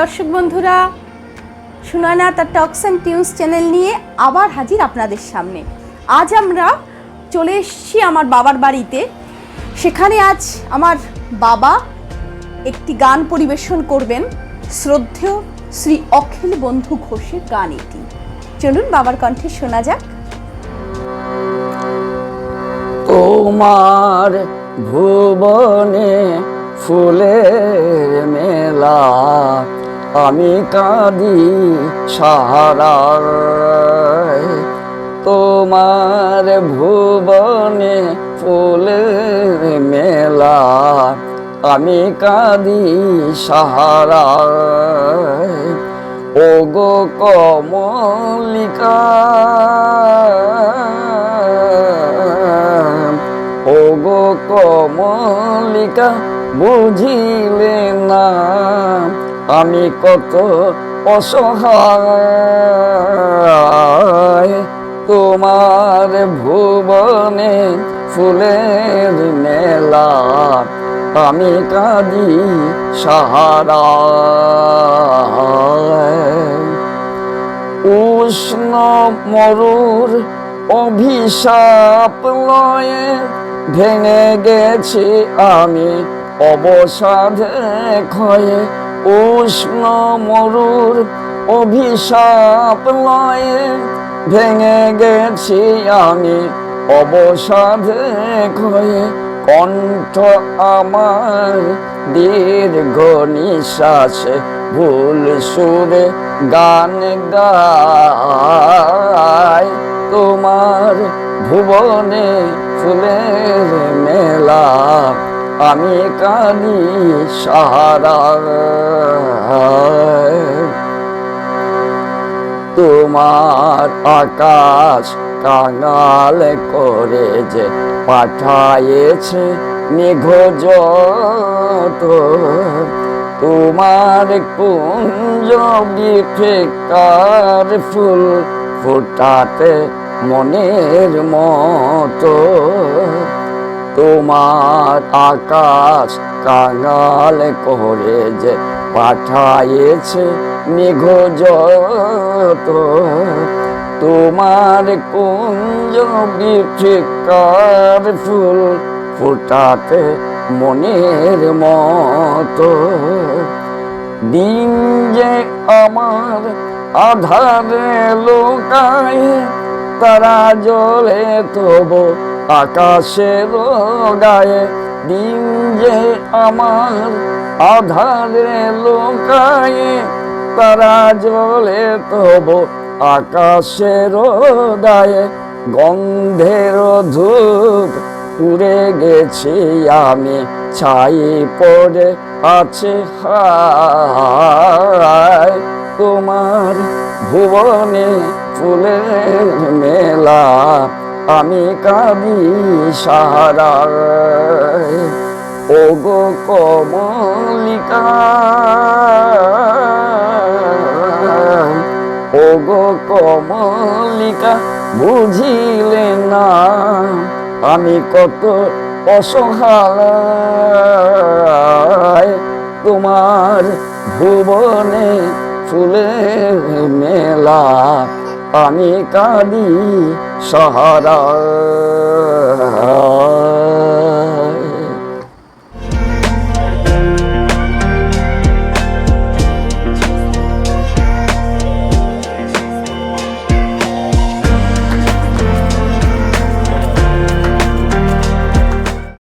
দর্শক বন্ধুরা। সুনয়না তার টক্স অ্যান্ড টিউন্স চ্যানেল নিয়ে আবার হাজির আপনাদের সামনে। আজ আমরা চলে এসেছি আমার বাবার বাড়িতে। সেখানে আজ আমার বাবা একটি গান পরিবেশন করবেন। শ্রদ্ধেয় শ্রী অখিল বন্ধু ঘোষের গান এটি। চলুন বাবার কণ্ঠে শোনা যাক। তোমার ভুবনে ফুলের মেলা আমি কাঁদি সাহারায় তোমার ভুবনে ফুলের মেলা। আমি কাঁদি সাহারায়। ও গো কমলিকা। ও গো কমলিকা, বুঝিলে না। আমি কত অসহায়। তোমার ভুবনে ফুলের মেলা, আমি কাঁদি সাহারা। উষ্ণ মরুর অভিশাপ লয়ে ভেঙে গেছি আমি অবসাদে ক্ষয়ে। উষ্ণ মরুর অভিশাপ লয়ে ভেঙে গেছি আমি। অবসাদে ক্ষয়ে কণ্ঠ আমার দীর্ঘ নিঃশ্বাসে ভুল সুরে গান গায়। তোমার ভুবনে ফুলের মেলা আমি কানি সাহারা। তোমার আকাশ কাঙাল করে যে পাঠায়েছে নিঘোজ তোমার কুঞ্জ বিফেকার ফুল ফুটাতে মনের মতো। তোমার আকাশ কাঙাল করে যে পাঠায়েছে নিঘোজ তোমার কুঞ্জ বিঠিকার ফুল ফুটাতে মনের মতো। দিন যে আমার আধারে লোকায় তারা জলে তবু আকাশের গায়ে দিন যে আমার আধারে লোকায়, তারা জলে তবু আকাশের গায়ে গন্ধের ধূপ পুড়ে গেছি আমি, ছাই পড়ে আছে হায়, তোমার ভুবনে ফুলের মেলা। আমি কাবি সাহারায় ও গো কমলিকা। ও গো কমলিকা, বুঝিলে না আমি কত অসহায়। তোমার ভুবনে ফুলের মেলা আমি কাঁদি সাহারা